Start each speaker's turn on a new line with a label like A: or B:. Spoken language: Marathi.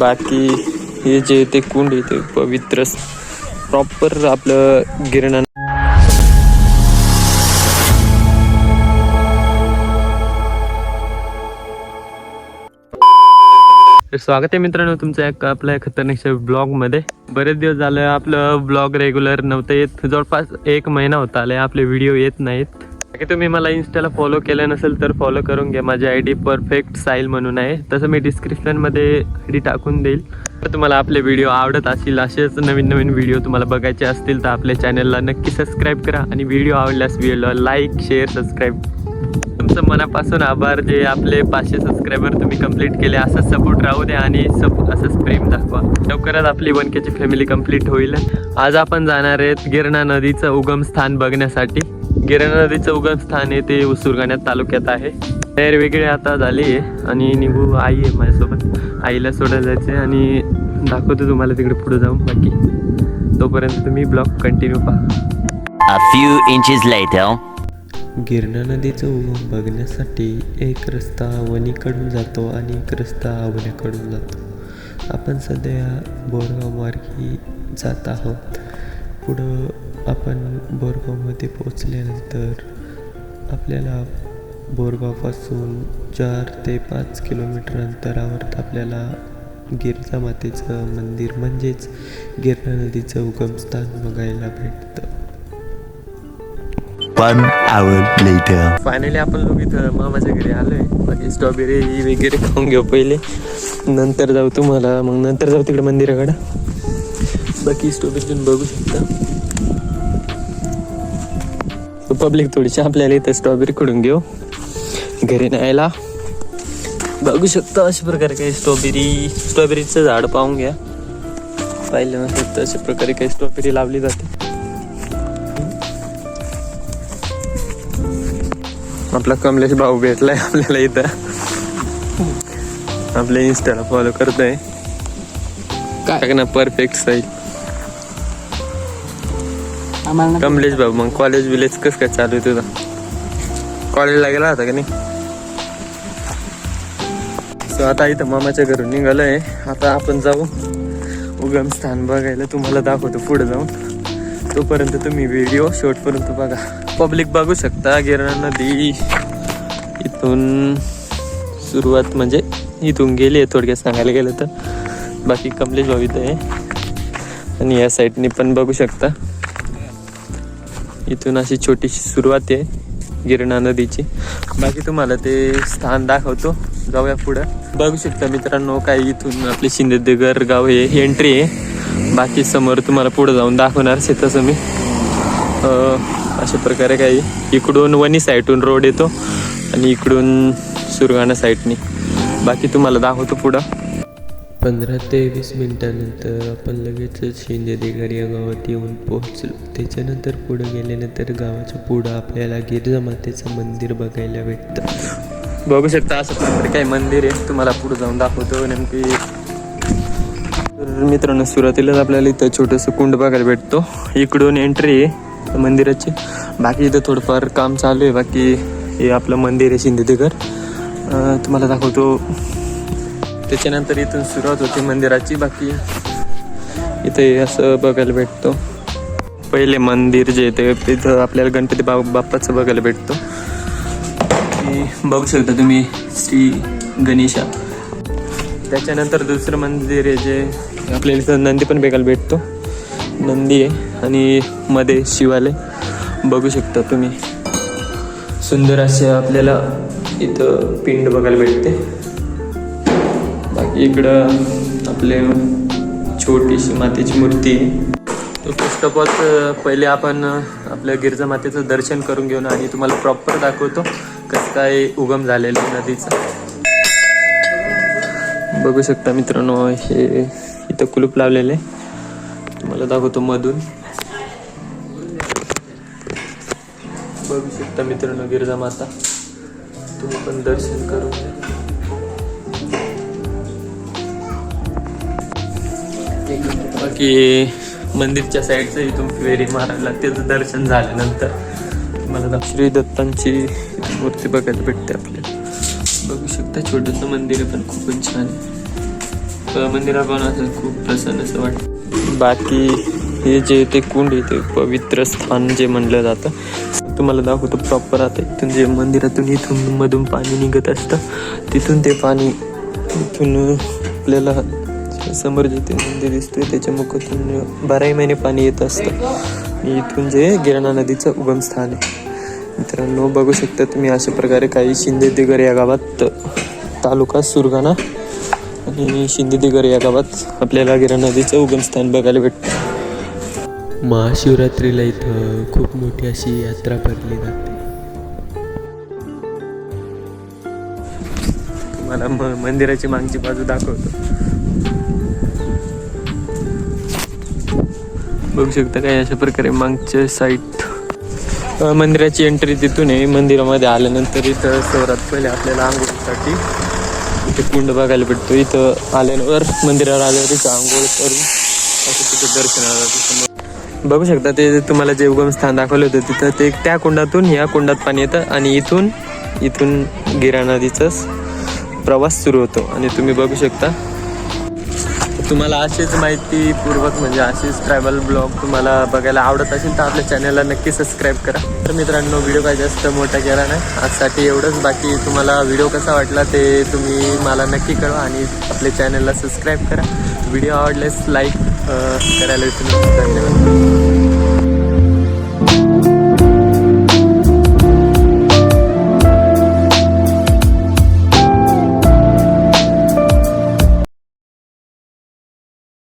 A: बाकी हे जे ते कुंड आहे ते पवित्र प्रॉपर आपलं गिरणा तर स्वागत आहे मित्रांनो तुमचं एक आपल्या खतरनाकच्या ब्लॉगमध्ये बरेच दिवस झालं आपलं ब्लॉग रेग्युलर नव्हतं येत. जवळपास एक महिना होता आले आपले व्हिडिओ येत नाहीत. बाकी तुम्ही मला इन्स्टाला फॉलो केलं नसेल तर फॉलो करून घ्या. माझी आय डी परफेक्ट साईल म्हणून आहे. तसं मी डिस्क्रिप्शनमध्ये आय डी टाकून देईल. तर तुम्हाला आपले व्हिडिओ आवडत असतील असेच नवीन नवीन व्हिडिओ तुम्हाला बघायचे असतील तर आपल्या चॅनलला नक्की सबस्क्राईब करा. आणि व्हिडिओ आवडल्यास व्हिडिओला लाईक शेअर सबस्क्राईब तुमचं मनापासून आभार जे आपले पाचशे सबस्क्रायबर तुम्ही कंप्लीट केले असं सपोर्ट राहू द्या आणि सप असंच प्रेम दाखवा. लवकरच आपली वनकेची फॅमिली कंप्लीट होईल. आज आपण जाणार आहेत गिरणा नदीचं उगम स्थान बघण्यासाठी. गिरणा नदीचं उगम स्थान आहे ते उसुरगाण्यात तालुक्यात आहे. तयारी वेगळी आता झाली आहे आणि निघू आई आहे माझ्यासोबत. आईला सोडायला जायचं आहे आणि दाखवतो तुम्हाला तिकडे पुढे जाऊन. बाकी तोपर्यंत तुम्ही ब्लॉग कंटिन्यू पहा.
B: A few inches later.
A: Girna नदीचं उगम बघण्यासाठी एक रस्ता वणीकडून जातो आणि एक रस्ता आवण्याकडून जातो. आपण सध्या बोरगाव मार्गी जात आहोत. पुढं आपण बोरगावमध्ये पोचल्यानंतर आपल्याला बोरगावपासून चार ते पाच किलोमीटर अंतरावर आपल्याला गिरजा मातेचं मंदिर म्हणजेच गिरणा नदीचं उगमस्थान बघायला भेटतं.
B: One hour later.
A: फायनली आपण लोक इथं मामाच्या घरी आलोय. बाकी स्ट्रॉबेरी वगैरे खाऊन घेऊ पहिले. नंतर जाऊ तुम्हाला. मग नंतर जाऊ तिकडे मंदिराकडे. बाकी स्ट्रॉबेरी बघू शकता. पब्लिक थोडीशी आपल्याला इथं स्ट्रॉबेरी कडून घेऊ. घरी न्यायला. बघू शकता अशा प्रकारे काही स्ट्रॉबेरी स्ट्रॉबेरीचं झाड पाहून घ्या. पाहिलं नसेल तर अशा प्रकारे काही स्ट्रॉबेरी लावली जाते. आपला कमलेश भाऊ भेटलाय आपल्याला इथं. आपल्या इन्स्टाला फॉलो करतोय. काय? ना परफेक्ट साईज
C: आम्हाला ना-
A: कमलेश भाऊ मग कॉलेज विलेज कस काय चालू आहे तुझं? कॉलेजला गेला होता का नाही? सो आता इथं मामाच्या घरून निघालोय. आता आपण जाऊ. उगम स्थान बघायला तुम्हाला दाखवतो पुढे जाऊन. तोपर्यंत तुम्ही व्हिडिओ शेवटपर्यंत बघा. पब्लिक बघू शकता गिरणा नदी. इथून सुरुवात म्हणजे इथून गेली आहे थोडक्यात सांगायला गेलं तर. बाकी कमलेश भाऊ इथं आहे. आणि या साईडने पण बघू शकता. इथून अशी छोटीशी सुरुवात आहे गिरणा नदीची. बाकी तुम्हाला ते स्थान दाखवतो. जाऊया पुढं. बघू शकता मित्रांनो काय इथून आपले शिंदेदगर गाव हे एंट्री आहे. बाकी समोर तुम्हाला पुढं जाऊन दाखवणार आहे तसं मी. अशा प्रकारे काही इकडून वनी साईडून रोड येतो आणि इकडून सुरगाणा साईडनी. बाकी तुम्हाला दाखवतो पुढं. पंधरा ते वीस मिनटानंतर आपण लगेचच शिंदेदेगर या गावात येऊन पोहोचलो. त्याच्यानंतर पुढं गेल्यानंतर गावाच्या पुढं आपल्याला गिरजा मातेचं मंदिर बघायला भेटतं. बघू शकता असं प्रकारे काही मंदिर आहे. तुम्हाला पुढं जाऊन दाखवतो नेमकी. तर मित्रांनो सुरुवातीलाच आपल्याला इथं छोटंसं कुंड बघायला भेटतो. इकडून एंट्री आहे मंदिराची. बाकी इथं थोडंफार काम चालू आहे. बाकी हे आपलं मंदिर आहे शिंदेदेगर तुम्हाला दाखवतो. त्याच्यानंतर इथून सुरुवात होते मंदिराची बाकी इथे असं बघायला भेटतो. पहिले मंदिर जे ते तिथं आपल्याला गणपती बा बाप्पाचं बघायला भेटतो. बघू शकता तुम्ही श्री गणेशा. त्याच्यानंतर दुसरं मंदिर आहे जे आपल्याला इथं नंदी पण बघायला भेटतो. नंदी आहे आणि मध्ये शिवालय. बघू शकता तुम्ही. सुंदर असे आपल्याला इथं पिंड बघायला भेटते. इकडं आपले छोटीशी मातेची मूर्ती. तो फर्स्ट ऑफ ऑल पहिले आपण आपल्या गिरजा मातेचं दर्शन करून घेऊन आणि तुम्हाला प्रॉपर दाखवतो कसं काय उगम झालेलं आहे नदीचा. बघू शकता मित्रांनो हे इथं कुलूप लावलेले तुम्हाला दाखवतो मधून. बघू शकता मित्रांनो गिरजा माता. तुम्ही पण दर्शन करून घ्या. बाकी मंदिरच्या साईडचं इथून फेरी मारायला त्याचं दर्शन झाल्यानंतर मला श्री दत्तांची मूर्ती बघायला भेटते आपल्याला. बघू शकता छोटंसं मंदिर पण खूपच छान आहे. अ, पण असं खूप प्रसन्न असं वाटतं. बाकी हे जे ते कुंड आहे ते पवित्र स्थान जे म्हणलं जातं तुम्हाला दाखवतो प्रॉपर आता इथून जे मंदिरातून इथून मधून पाणी निघत असतं तिथून ते पाणी इथून आपल्याला समोर जे ते मंदिर दिसतंय त्याच्या मुखातून बाराही महिने पाणी येत असतं. इथून जे गिरणा नदीचं उगम स्थान आहे. मित्रांनो बघू शकता तुम्ही अशा प्रकारे काही शिंदे दिगर या गावात तालुका सुरगाणा आणि शिंदे दिगर या गावात आपल्याला गिरणा नदीचं उगम स्थान बघायला भेटतं. महाशिवरात्रीला इथं खूप मोठी अशी यात्रा भरली जाते. तुम्हाला म मंदिराची मागची बाजू दाखवतो. बघू शकता काय अशा प्रकारे मागच्या साईट मंदिराची एंट्री तिथून आहे. मंदिरामध्ये आल्यानंतर इथं शहरात पहिले आपल्याला आंघोळीसाठी इथे कुंड बघायला भेटतो. इथं आल्यावर मंदिरावर आल्यावर इथं आंघोळ करून असं तिथे दर्शनाला समोर बघू शकता ते तुम्हाला जे उगम स्थान दाखवलं होतं तिथं ते त्या कुंडातून ह्या कुंडात पाणी येतं आणि इथून इथून गिरा नदीचाच प्रवास सुरू होतो. आणि तुम्ही बघू शकता तुम्हाला अशीच माहितीपूर्वक म्हणजे अशीच ट्रॅव्हल ब्लॉग तुम्हाला बघायला आवडत असेल तर आपल्या चॅनलला नक्की सबस्क्राईब करा. तर मित्रांनो व्हिडिओ काय जास्त मोठा केला नाही. आजसाठी एवढंच. बाकी तुम्हाला व्हिडिओ कसा वाटला ते तुम्ही मला नक्की कळवा आणि आपल्या चॅनलला सबस्क्राईब करा. व्हिडिओ आवडल्यास लाईक करायला विसरू धन्यवाद.